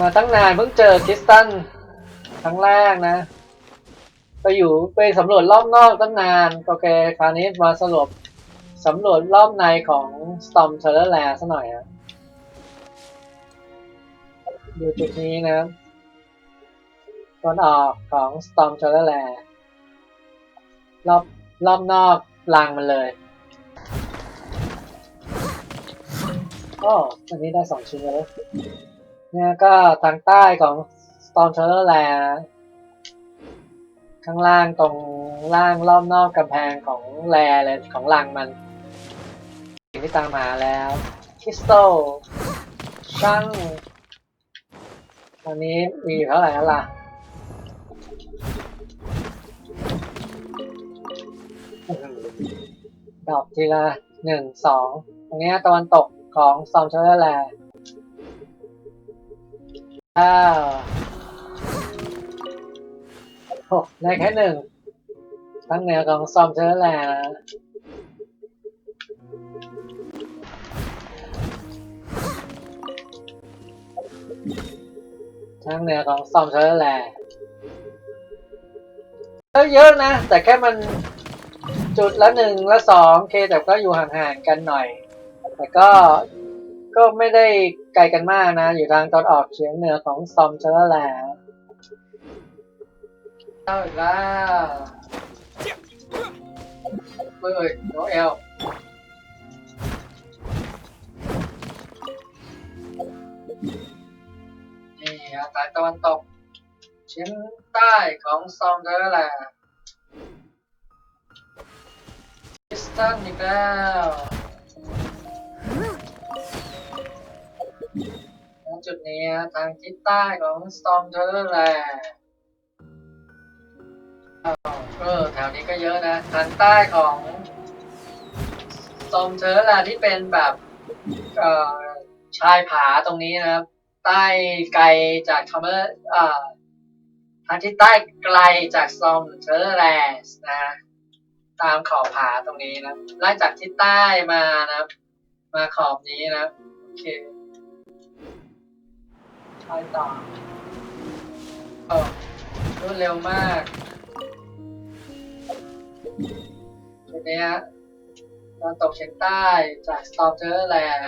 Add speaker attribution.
Speaker 1: มาตั้งนานเพิ่งเจอคริสตันครั้งแรกนะ ไปอยู่ไปสำรวจรอบนอกตั้งนานโอเคคราวนี้มาสรุปสำรวจรอบในของ Storm t e r r o r Land ซะหน่อยอะอยู่จุดนี้นะตอนออกของ Storm t e r r o r Land รอบรอบนอกลังมันเลยโอ้อันนี้ได้สองชิ้นแล้ว เนี่ยก็ทางใต้ของ Storm t e r r o r Land นข้างล่างตรงล่างรอบนอกกำแพงของแลเลยของลังมันสิ่งที่ตามหาแล้วคริสตัลช่างตอนนี้มีอยู่เท่าไหร่แล้วล่ะดอกทีละหนึ่งสองตรงนี้ตะวันตกของซอมเชอร์แลนด์ อ้าวโอ้ได้แค่หนึ่งทั้งเหนือของซอมเชอร์แลนด์นะทั้งเหนือของซอมเชอร์แลนด์ก็เยอะนะ แต่แค่มันจุดละหนึ่งละสองเคแต่ก็อยู่ห่างๆกันหน่อย แต่ก็ ก็ไม่ได้ไกลกันมากนะ อยู่ทางตอนออกเฉียงเหนือของซอมเชอร์แลนด์เอาอีกแล้วเฮ้ยโนเอลนี่อาทางตะวันตก เฉียงใต้ของซอมเชอร์แลนด์คริสตันอีกแล้ว นี้ทางทิศใต้ของ Storm t e r r o r Land อ้าวเออแถวนี้ก็เยอะนะ ทางใต้ของ Storm t e r r o r Land ที่เป็นแบบเอ่อชายผาตรงนี้นะครับ ใต้ไกลจากคำว่าเอ่อทางทิศใต้ไกลจาก Storm t e r r o r Land นะตามขอบผาตรงนี้นะไล่จากทิศใต้มานะครับมาขอบนี้นะโอเค อยต่อโอ้รวดเร็วมากทีนี้ฮะตอนตกเฉียงใต้จาก Storm t e r r o r Land